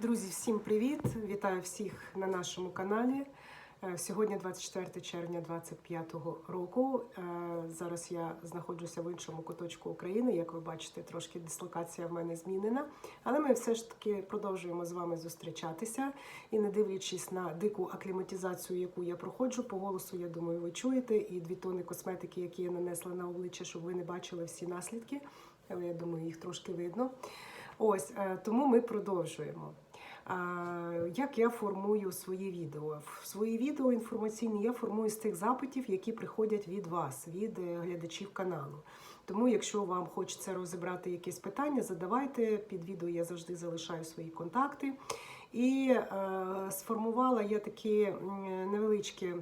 Друзі, всім привіт! Вітаю всіх на нашому каналі. Е, Сьогодні 24 червня 2025 року. Е, Зараз я знаходжуся в іншому куточку України. Як ви бачите, трошки дислокація в мене змінена. Але ми все ж таки продовжуємо з вами зустрічатися. І не дивлячись на дику акліматизацію, яку я проходжу, по голосу, я думаю, ви чуєте, і дві тони косметики, які я нанесла на обличчя, щоб ви не бачили всі наслідки. Але я думаю, їх трошки видно. Ось е, тому ми продовжуємо. Як я формую свої відео? Свої відео інформаційні я формую з тих запитів, які приходять від вас, від е, глядачів каналу. Тому, якщо вам хочеться розібрати якісь питання, задавайте під відео. Я завжди залишаю свої контакти. І е, сформувала я такі невеличкі.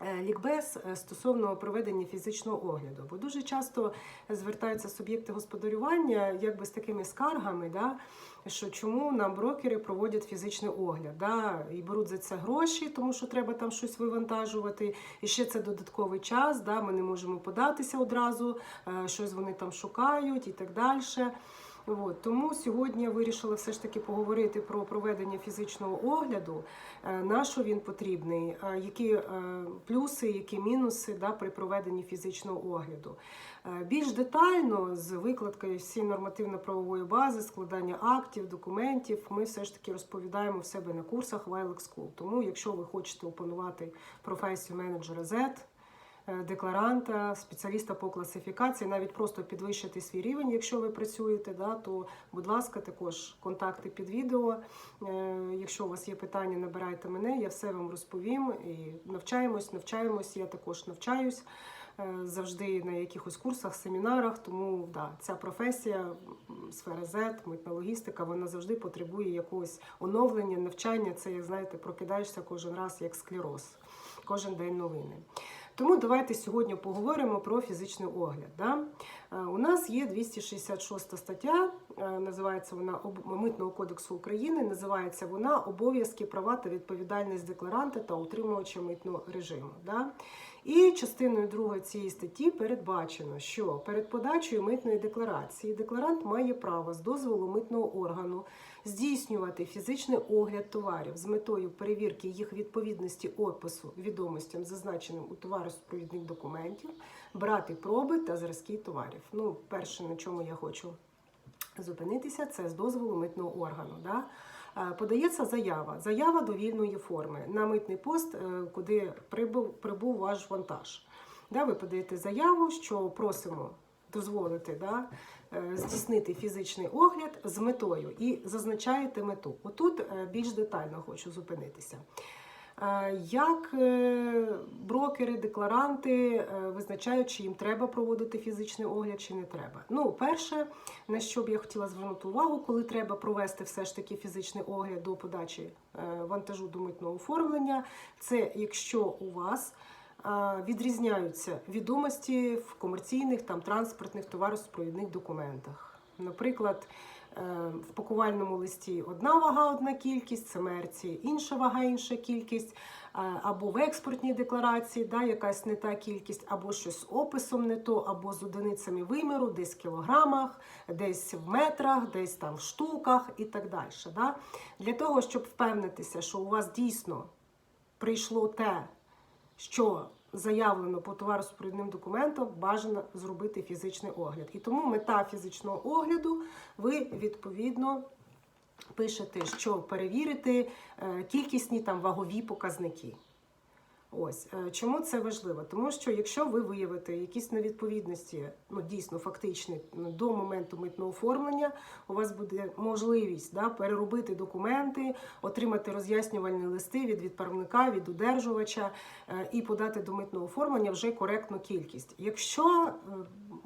Е, Лікбез е, стосовно проведення фізичного огляду, бо дуже часто звертаються суб'єкти господарювання якби з такими скаргами, да, що чому нам брокери проводять фізичний огляд, да, і беруть за це гроші, тому що треба там щось вивантажувати. І ще це додатковий час, да, ми не можемо податися одразу, е, щось вони там шукають і так далі. От, тому сьогодні я вирішила все ж таки поговорити про проведення фізичного огляду, е, на що він потрібний, е, які е, плюси, які мінуси да, при проведенні фізичного огляду. Більш детально з викладкою всієї нормативно-правової бази, складання актів, документів, ми все ж таки розповідаємо в себе на курсах Wilex School. Тому, якщо ви хочете опанувати професію менеджера Z, декларанта, спеціаліста по класифікації, навіть просто підвищити свій рівень, якщо ви працюєте, да, то, будь ласка, також контакти під відео. Е, Якщо у вас є питання, набирайте мене, я все вам розповім. І навчаємось, навчаємось, я також навчаюсь. е, Завжди на якихось курсах, семінарах, тому да, ця професія, сфера Z, митна логістика, вона завжди потребує якогось оновлення, навчання. Це, як знаєте, прокидаєшся кожен раз як склероз, кожен день новини. Тому давайте сьогодні поговоримо про фізичний огляд. Да? Е, У нас є 266 стаття, е, називається вона «Об- Митного кодексу України. Називається вона Обов'язки, права та відповідальність декларанта та утримувача митного режиму. Да? І частиною 2 цієї статті передбачено, що перед подачею митної декларації декларант має право з дозволу митного органу здійснювати фізичний огляд товарів з метою перевірки їх відповідності опису відомостям, зазначеним у товаросупровідних документів, брати проби та зразки товарів. Ну, перше, на чому я хочу зупинитися, це з дозволу митного органу. Да? Е, Подається заява, заява довільної форми на митний пост, е, куди прибув, прибув ваш вантаж. Да, ви подаєте заяву, що просимо дозволити да, е, здійснити фізичний огляд з метою і зазначаєте мету. Отут більш детально хочу зупинитися. Як е, брокери, декларанти е, визначають, чи їм треба проводити фізичний огляд, чи не треба? Ну, перше, на що б я хотіла звернути увагу, коли треба провести все ж таки фізичний огляд до подачі е, вантажу до митного оформлення, це якщо у вас відрізняються відомості в комерційних там транспортних товаросупровідних документах. Наприклад, в пакувальному листі одна вага, одна кількість, це мерці, інша вага, інша кількість, е, або в експортній декларації да, якась не та кількість, або щось з описом не то, або з одиницями виміру, десь в кілограмах, десь в метрах, десь там в штуках і так далі. Да? Для того, щоб впевнитися, що у вас дійсно прийшло те, що заявлено по товару з провідним документом, бажано зробити фізичний огляд. І тому мета фізичного огляду ви відповідно пишете, що перевірити е, кількісні там вагові показники. Ось е, чому це важливо? Тому що якщо ви виявите якісь невідповідності, ну дійсно фактичні ну, до моменту митного оформлення, у вас буде можливість да, переробити документи, отримати роз'яснювальні листи від відправника, від удержувача е, і подати до митного оформлення вже коректну кількість. Якщо е,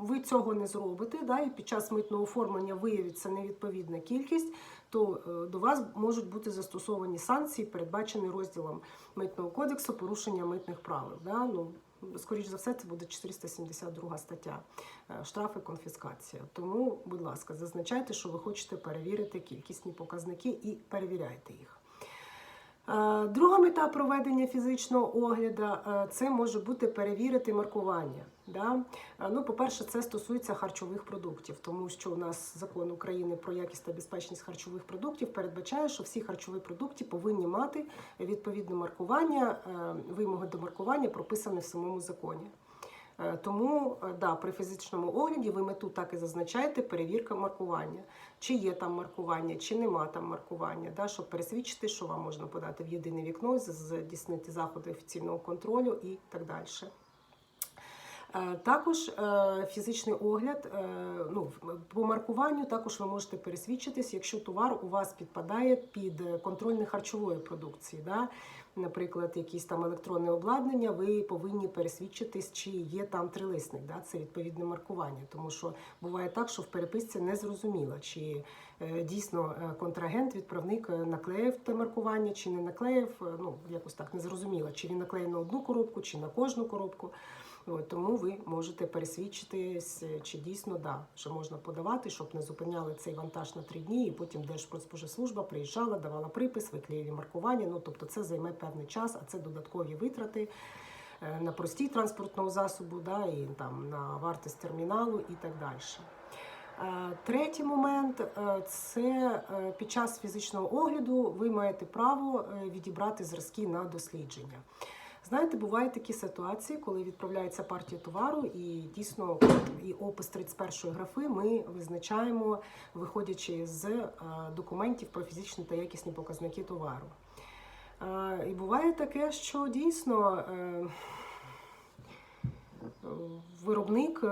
ви цього не зробите, да, і під час митного оформлення виявиться невідповідна кількість, то е, до вас можуть бути застосовані санкції, передбачені розділом митного кодексу порушення митних правил. Да? Ну, скоріш за все, це буде 472 стаття е, штрафи конфіскація. Тому, будь ласка, зазначайте, що ви хочете перевірити кількісні показники і перевіряйте їх. Друга мета проведення фізичного огляду це може бути перевірити маркування. Да? Ну, по-перше, це стосується харчових продуктів, тому що у нас закон України про якість та безпечність харчових продуктів передбачає, що всі харчові продукти повинні мати відповідне маркування, вимоги до маркування прописані в самому законі. Е, Тому е, да, при фізичному огляді ви мету так і зазначаєте перевірка маркування. Чи є там маркування, чи нема там маркування, да, щоб пересвідчити, що вам можна подати в єдине вікно, здійснити заходи офіційного контролю і так далі. Е, Також фізичний огляд, ну, по маркуванню також ви можете пересвідчитись, якщо товар у вас підпадає під контроль нехарчової продукції. Да? Наприклад, якісь там електронне обладнання, ви повинні пересвідчитись, чи є там трилисник. Да? Це відповідне маркування. Тому що буває так, що в переписці не зрозуміло, чи е, дійсно е, контрагент, відправник е, наклеїв те маркування, чи не наклеїв. Ну, якось так не зрозуміло, чи він наклеїв на одну коробку, чи на кожну коробку. От, тому ви можете пересвідчитись, е, чи дійсно да, що можна подавати, щоб не зупиняли цей вантаж на три дні, і потім Держпродспоживслужба приїжджала, давала припис, виклеїли маркування. Ну тобто це займе певний час, а це додаткові витрати е, на простій транспортного засобу, да, і там на вартість терміналу і так далі. Е, Третій момент е, це е, під час фізичного огляду ви маєте право е, відібрати зразки на дослідження. Знаєте, бувають такі ситуації, коли відправляється партія товару, і дійсно і опис 31 графи ми визначаємо, виходячи з е, документів про фізичні та якісні показники товару. Е, І буває таке, що дійсно е, виробник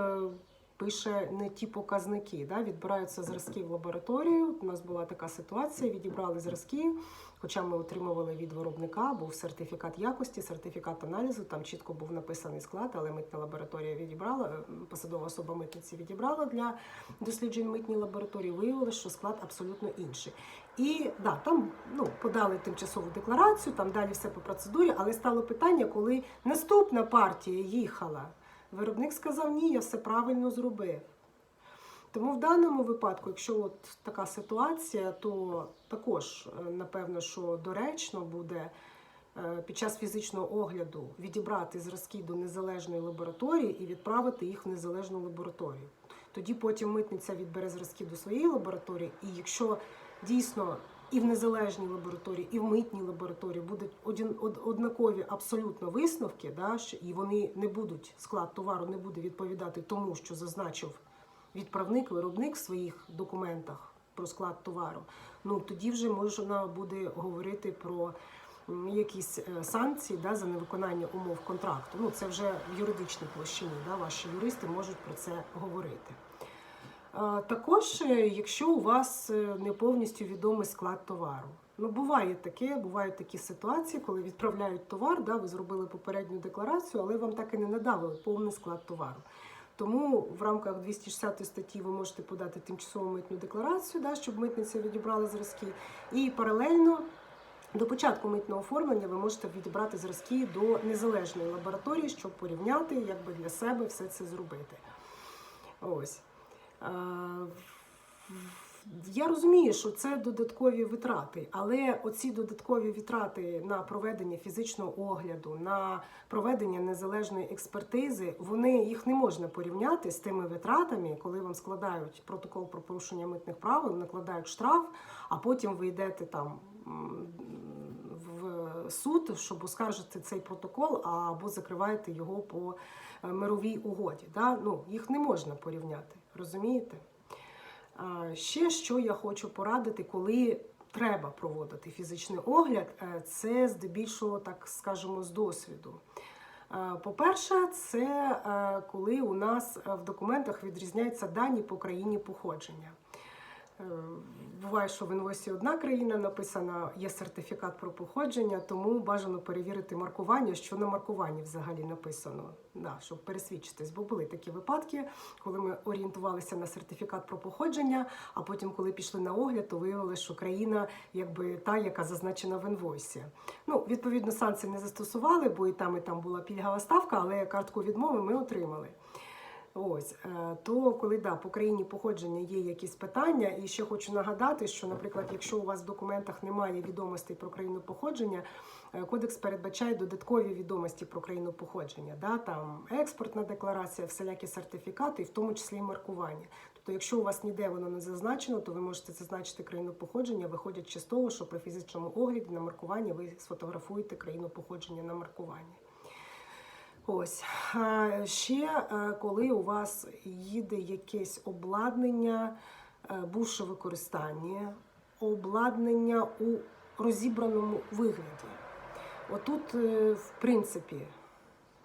пише не ті показники. Да? Відбираються зразки в лабораторію. У нас була така ситуація, відібрали зразки, хоча ми отримували від виробника, був сертифікат якості, сертифікат аналізу, там чітко був написаний склад, але митна лабораторія відібрала, е, посадова особа митниці відібрала для досліджень митній лабораторії, виявилося, що склад абсолютно інший. І да, там ну, подали тимчасову декларацію, там далі все по процедурі, але стало питання, коли наступна партія їхала. Виробник сказав, ні, я все правильно зробив. Тому в даному випадку, якщо от така ситуація, то також, е, напевно, що доречно буде е, під час фізичного огляду відібрати зразки до незалежної лабораторії і відправити їх в незалежну лабораторію. Тоді потім митниця відбере зразки до своєї лабораторії, і якщо дійсно і в незалежній лабораторії, і в митній лабораторії будуть однакові абсолютно висновки, да, і вони не будуть, склад товару не буде відповідати тому, що зазначив відправник, виробник в своїх документах про склад товару, ну тоді вже можна буде говорити про якісь е, санкції да, за невиконання умов контракту. Ну це вже в юридичній площині. Да, ваші юристи можуть про це говорити. Також, е, якщо у вас е, не повністю відомий склад товару. Ну, буває таке, бувають такі ситуації, коли відправляють товар, да, ви зробили попередню декларацію, але вам так і не надали повний склад товару. Тому в рамках 260 статті ви можете подати тимчасову митну декларацію, да, щоб митниця відібрала зразки. І паралельно до початку митного оформлення ви можете відібрати зразки до незалежної лабораторії, щоб порівняти, якби для себе все це зробити. Ось. Я розумію, що це додаткові витрати, але оці додаткові витрати на проведення фізичного огляду, на проведення незалежної експертизи, вони їх не можна порівняти з тими витратами, коли вам складають протокол про порушення митних правил, накладають штраф, а потім ви йдете там в суд, щоб оскаржити цей протокол, або закриваєте його по е, мировій угоді. Да? Ну, їх не можна порівняти, розумієте? Ще що я хочу порадити, коли треба проводити фізичний огляд, е, це здебільшого, так скажемо, з досвіду. Е, По-перше, це е, коли у нас в документах відрізняються дані по країні походження. Е, Буває, що в інвойсі одна країна написана, є сертифікат про походження, тому бажано перевірити маркування, що на маркуванні взагалі написано, да, щоб пересвідчитись. Бо були такі випадки, коли ми орієнтувалися на сертифікат про походження, а потім, коли пішли на огляд, то виявилося, що країна якби та, яка зазначена в інвойсі. Ну, відповідно, санкцій не застосували, бо і там, і там була пільгова ставка, але картку відмови ми отримали. Ось е, то, коли да, по країні походження є якісь питання, і ще хочу нагадати, що, наприклад, якщо у вас в документах немає відомостей про країну походження, е, кодекс передбачає додаткові відомості про країну походження, да, там експортна декларація, всілякі сертифікати, і в тому числі і маркування. Тобто, якщо у вас ніде воно не зазначено, то ви можете зазначити країну походження, виходячи з того, що при фізичному огляді на маркуванні ви сфотографуєте країну походження на маркуванні. Ось ще е, коли у вас їде якесь обладнання е, бувшого використання, обладнання у розібраному вигляді. Отут, е, в принципі,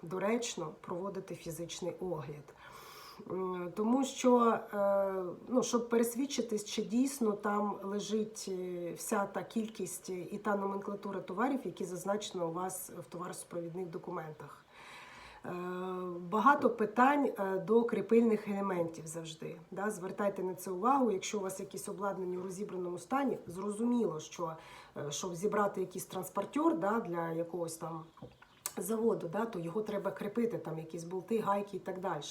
доречно проводити фізичний огляд. Тому що, ну, щоб пересвідчитись, чи дійсно там лежить вся та кількість і та номенклатура товарів, які зазначено у вас в товаросупровідних документах. Е, Багато питань е, до кріпильних елементів завжди. Да? Звертайте на це увагу. Якщо у вас якісь обладнання у розібраному стані, зрозуміло, що е, щоб зібрати якийсь транспортер да, для якогось там заводу, да, то його треба кріпити, там якісь болти, гайки і так далі.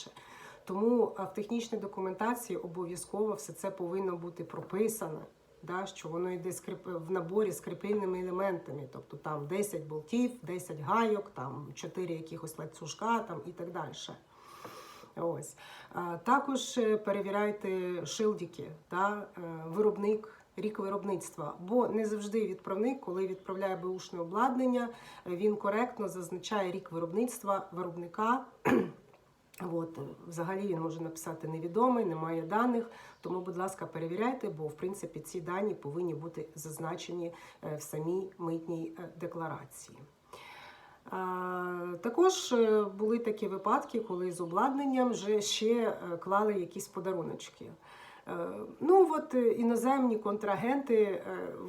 Тому в технічній документації обов'язково все це повинно бути прописано. Да, що воно йде з кріп- в наборі з кріпильними елементами, тобто там 10 болтів, 10 гайок, там 4 якихось ланцюжка там, і так далі. Ось. Також е, перевіряйте шилдики, да, е, виробник, рік виробництва, бо не завжди відправник, коли відправляє беушне обладнання, е, він коректно зазначає рік виробництва виробника. От, взагалі він може написати невідомий, немає даних. Тому, будь ласка, перевіряйте, бо в принципі ці дані повинні бути зазначені е, в самій митній е, декларації. Також е, були такі випадки, коли з обладнанням вже ще клали якісь подаруночки. Е, Ну от е, іноземні контрагенти, е,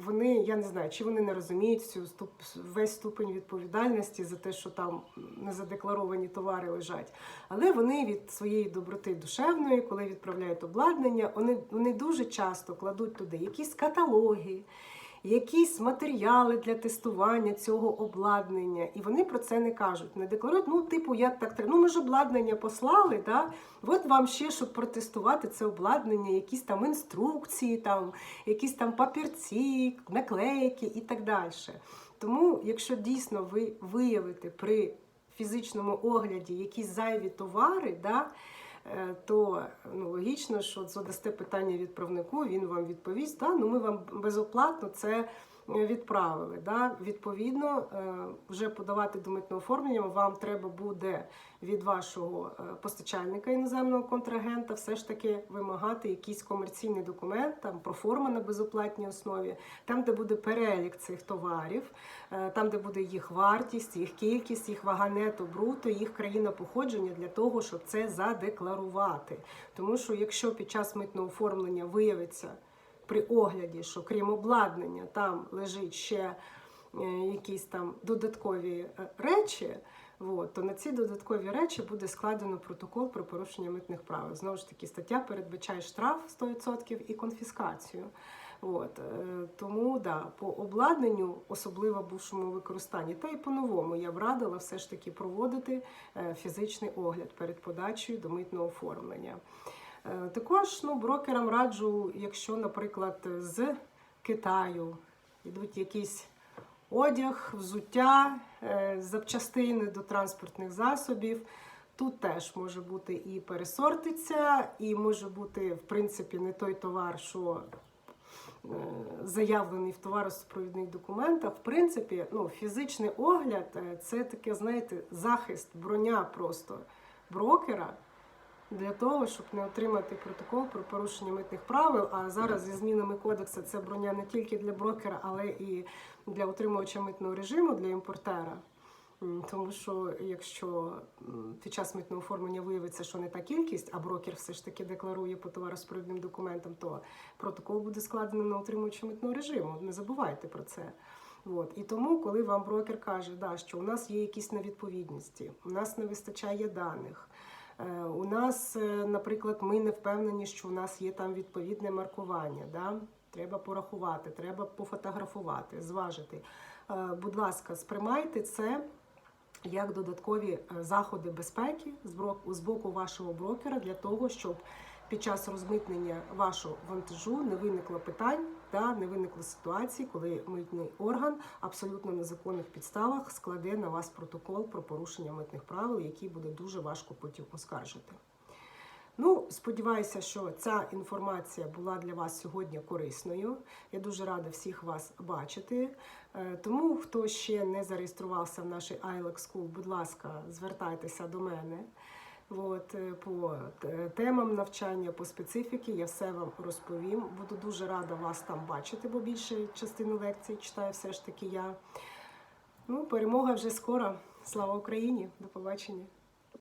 вони я не знаю, чи вони не розуміють всю ступ, весь ступень відповідальності за те, що там незадекларовані товари лежать. Але вони від своєї доброти душевної, коли відправляють обладнання, вони, вони дуже часто кладуть туди якісь каталоги, якісь матеріали для тестування цього обладнання. І вони про це не кажуть. Не декларують, ну, типу, я так ну ми ж обладнання послали, да? от вам ще, щоб протестувати це обладнання, якісь там інструкції, там, якісь там папірці, наклейки і так далі. Тому, якщо дійсно ви виявите при фізичному огляді якісь зайві товари, да, то ну, логічно, що задасте питання відправнику, він вам відповість, да, ну ми вам безоплатно це е, відправили. Да. Відповідно, е, вже подавати до митного оформлення вам треба буде від вашого е, постачальника іноземного контрагента все ж таки вимагати якийсь комерційний документ, там проформа на безоплатній основі, там, де буде перелік цих товарів, е, там, де буде їх вартість, їх кількість, їх вага нето, бруто, їх країна походження для того, щоб це задекларувати. Тому що якщо під час митного оформлення виявиться при огляді, що крім обладнання там лежить ще е, якісь там додаткові е, речі. От, то на ці додаткові речі буде складено протокол про порушення митних правил. Знову ж таки, стаття передбачає штраф 100% і конфіскацію. От, е, тому да, по обладнанню, особливо бувшому використанні, та й по-новому я б радила все ж таки проводити фізичний огляд перед подачею до митного оформлення. Е, Також ну, брокерам раджу, якщо, наприклад, з Китаю йдуть якісь одяг, взуття, е, запчастини до транспортних засобів. Тут теж може бути і пересортиця, і може бути, в принципі, не той товар, що е, заявлений в товаросупровідних документах. В принципі, ну, фізичний огляд це таке, знаєте, захист, броня просто брокера для того, щоб не отримати протокол про порушення митних правил. А зараз зі змінами кодексу це броня не тільки для брокера, але і для отримувача митного режиму для імпортера. Тому що якщо під час митного оформлення виявиться, що не та кількість, а брокер все ж таки декларує по товаросповідним документам, то протокол буде складено на отримувача митного режиму. Не забувайте про це. От. І тому, коли вам брокер каже, да, що у нас є якісь невідповідності, у нас не вистачає даних. Е, У нас, е, наприклад, ми не впевнені, що у нас є там відповідне маркування. Да? Треба порахувати, треба пофотографувати, зважити. Е, Будь ласка, сприймайте це як додаткові заходи безпеки з боку вашого брокера для того, щоб під час розмитнення вашого вантажу не виникло питань та не виникло ситуації, коли митний орган абсолютно на законних підставах складе на вас протокол про порушення митних правил, який буде дуже важко потім оскаржити. Ну, сподіваюся, що ця інформація була для вас сьогодні корисною. Я дуже рада всіх вас бачити. Е, Тому, хто ще не зареєструвався в нашій ILEX School, будь ласка, звертайтеся до мене. От, е, по е, темам навчання, по специфіки я все вам розповім. Буду дуже рада вас там бачити, бо більше частину лекцій читаю все ж таки я. Ну, перемога вже скоро. Слава Україні! До побачення!